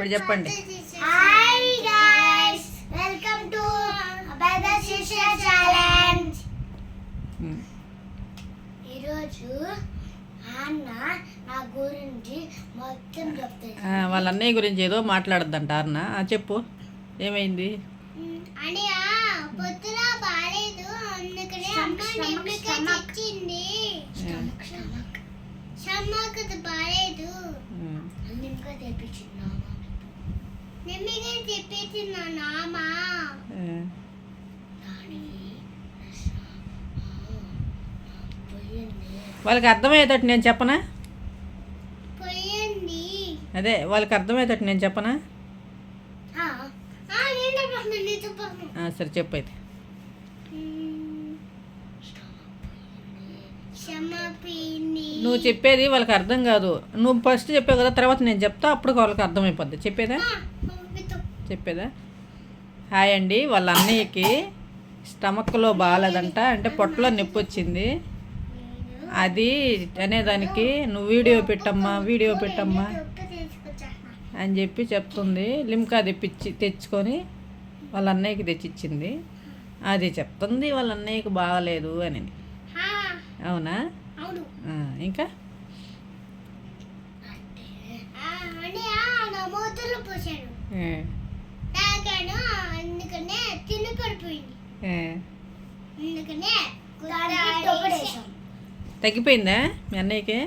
ఇప్పుడు చెప్పండి. Hi guys welcome to challenge. ఈరోజు వాళ్ళ అన్నయ్య గురించి ఏదో మాట్లాడద్దంట అన్న. చెప్పు. ఏమైంది? అని పొత్తులా బాగాలేదు వాళ్ళకి అర్థమయ్యేటట్టు నేను చెప్పనా? అదే వాళ్ళకి అర్థమయ్యేటట్టు నేను చెప్పనా? సరే చెప్పు అయితే. క్షమపిండి నువ్వు చెప్పేది వాళ్ళకి అర్థం కాదు. నువ్వు ఫస్ట్ చెప్పావు కదా తర్వాత నేను చెప్తా అప్పుడు వాళ్ళకి అర్థమైపోద్ది. చెప్పేదా? చెప్పేదా? హాయ్ అండి వాళ్ళ అన్నయ్యకి స్టమక్లో బాగాలేదంట అంటే పొట్టలో నొప్పి వచ్చింది అది అనేదానికి నువ్వు వీడియో పెట్టమ్మా వీడియో పెట్టమ్మా అని చెప్పి చెప్తుంది. లిమ్కా తెప్పించి తెచ్చుకొని వాళ్ళ అన్నయ్యకి తెచ్చిచ్చింది. అది చెప్తుంది వాళ్ళ అన్నయ్యకి బాగలేదు అని అవునా? ఇంకా? ఏ, తాగాను అందుకనే తిని పడిపోయింది. అందుకనే తగ్గిపోయిందా మీ అన్నయ్యకి?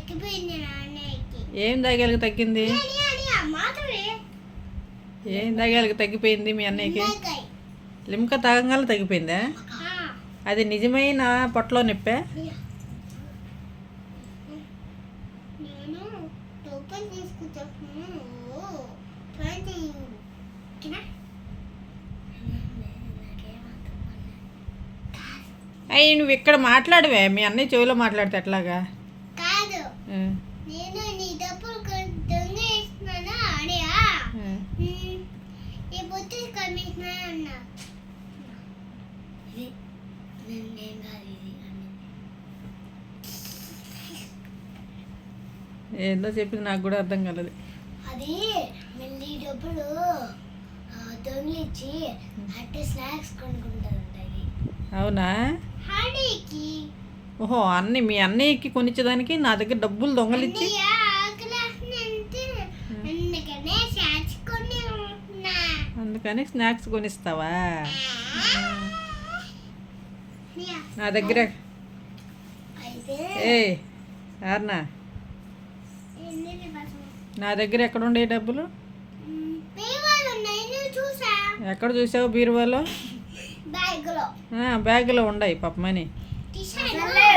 తగ్గిపోయింది ఏం తాగాలికి తగ్గింది? ఏం తాగాలికి తగ్గిపోయింది మీ అన్నయ్యకి. లిమ్కా తాగంగానే తగ్గిపోయిందా? ఆ, అది నిజమైన పొట్టలో నొప్పే? అయ్యి నువ్వు ఇక్కడ మాట్లాడవే మీ అన్నయ్య చెవిలో మాట్లాడితే ఎట్లాగా? కాదు. నేను నీ డబ్బులు దొంగ అడియా. ఈ అన్నా? ఏందో చెప్పింది నాకు కూడా అర్థం కాలేదు. అది మళ్ళీ డబ్బులు ఆ, దొంగిలిచ్చి అట్టే స్నాక్స్ కొనుక్కుంటారంట. అది అవునా? ఓహో అన్ని మీ అన్నయ్యకి కొనిచ్చేదానికి నా దగ్గర డబ్బులు దొంగలిచ్చి? అందుకనే స్నాక్స్ కొనిస్తావా? నా దగ్గర ఏ బస్సు? నా దగ్గర ఎక్కడ ఉండే డబ్బులు? ఎక్కడ చూసావు బీరువాలో? బ్యాగ్లో. ఉన్నాయి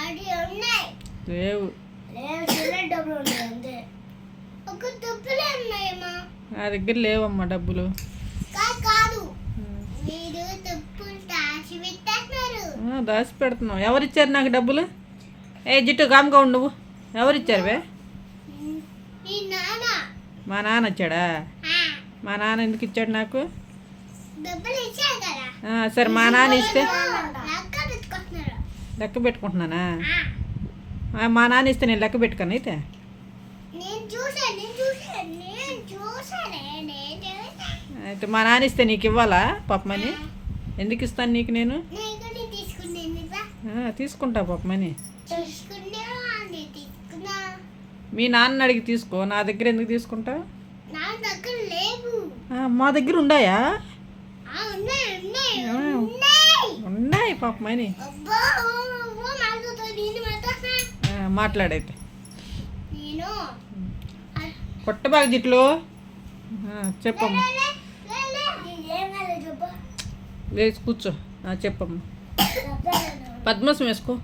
అది ఉన్నాయి. లేవు. లేవు చిల్లర డబ్బులు ఉన్నాయి అంతే. ఒక డబ్బులే ఉన్నాయమ్మా నా దగ్గర లేవమ్మా డబ్బులు. దాచి పెడుతున్నావు. ఎవరిచ్చారు నాకు డబ్బులు? ఏ జిట్టు కామ్గా ఉండు. నువ్వు ఎవరిచ్చారు వే మా నాన్న. ఇచ్చాడా ఆ, మా నాన్న ఎందుకు ఇచ్చాడు నాకు? సరే మా నాన్న ఇస్తే. లెక్క పెట్టుకుంటున్నానా? మా నాన్న ఇస్తే నేను లెక్క పెట్టుకోను అయితే. అయితే మా నాన్న ఇస్తే నీకు ఇవ్వాలా పాపమని ఎందుకు ఇస్తాను నీకు నేను? తీసుకుంటా పాపమని మీ నాన్న అడిగి తీసుకో నా దగ్గర ఎందుకు ఆ, మా దగ్గర ఉన్నాయా ఆ, ఉన్నాయి ఉన్నాయి ఆ. ఉన్నాయి ఉన్నాయి పాపమని మాట్లాడుతా. కొట్టబాగా జిట్లు చెప్పమ్మా. లేచి కూర్చో. చెప్పమ్మా. పద్మసం వేసుకో.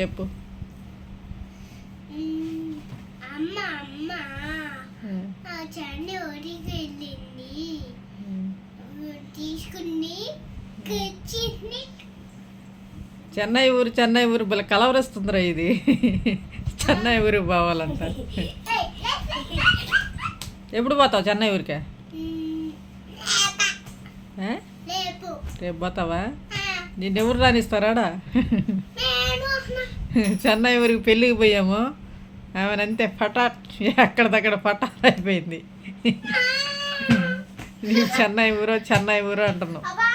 చెప్పు. మ్మ్. అమ్మ చెండి వెళ్ళింది. తీసుకుని చెన్నై ఊరు చెన్నై ఊరు భలే కలవరిస్తుందిరా ఇది. చెన్నై ఊరికి పోవాలంట. ఎప్పుడు పోతావు చెన్నై ఊరికే? రేపు పోతావా? నిన్నెవరు నిన్ను రానిస్తారాడా చెన్నై ఊరికి పెళ్ళికి పోయాము. ఆమెనంతే పటాట్ ఎక్కడిదక్కడ పటాట్ అయిపోయింది. నీ చెన్నై ఊరో చెన్నై ఊరో అంటున్నావు.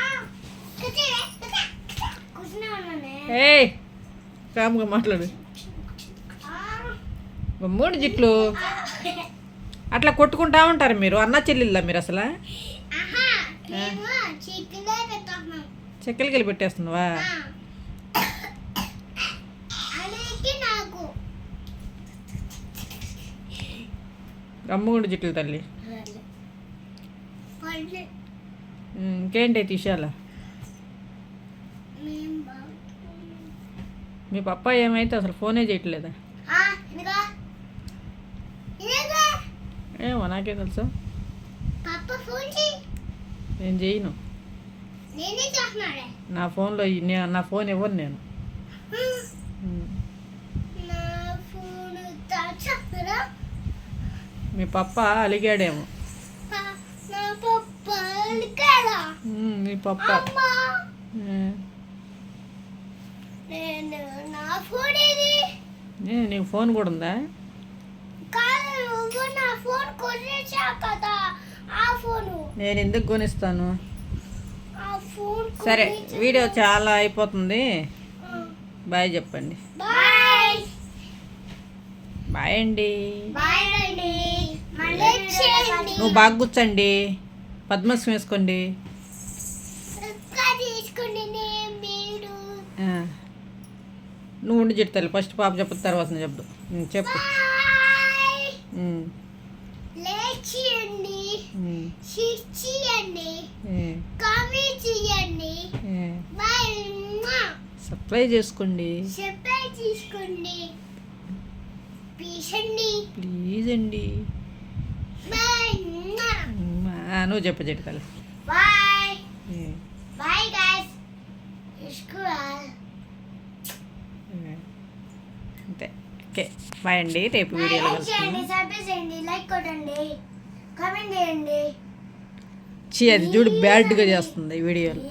ఏయ్ కాముగా మాట్లాడు. మూడు జిట్లు అట్లా కొట్టుకుంటా ఉంటారు మీరు అన్న చెల్లెళ్ళ మీరు అసలు? చిక్కులే పెట్టాము చెక్కలకి పెట్టేస్తున్నావా? అమ్మగుండు జిట్లు తల్లి. ఇంకేంటి బాగు- మీ పప్ప ఏమైతే అసలు ఫోనే చేయట్లేదా? ఏమో నాకే తెలుసు. నేను చేయను. నా ఫోన్లో నే- ఫోన్ ఇవ్వను నేను? మీ పప్ప అలిగాడేమో. మీ పప్ప. నేను నా ఫోన్ ఇది. ఏ, నీకు ఫోన్ కూడా ఉందా? కాదు నువ్వు నా ఫోన్ కొనేసా కదా ఆ ఫోను నేను ఎందుకు కొనిస్తాను? ఆ ఫోన్ సరే వీడియో చాలా అయిపోతుంది. బాయ్ చెప్పండి. బాయ్. బాయ్ అండి. బాయ్ నువ్వు బాగా కూర్చోండి. పద్మశ్రీ వేసుకోండి. నువ్వు ఉండి చెప్తాను ఫస్ట్ పాప చెప్పు తర్వాత చెప్పు. చెప్పు సబ్స్క్రైబ్ చేసుకోండి. ప్లీజ్ అండి నువ్వు చెప్పు చెట్టాలి బాయ్. బాయ్ గైస్ స్కూల్ అంతే. ఓకే బాయ్ అండి. రేపు వీడియోలో కలుసుకుందాం. చేయండి చీ అది చూడు బ్యాడ్గా చేస్తుంది ఈ వీడియోలో.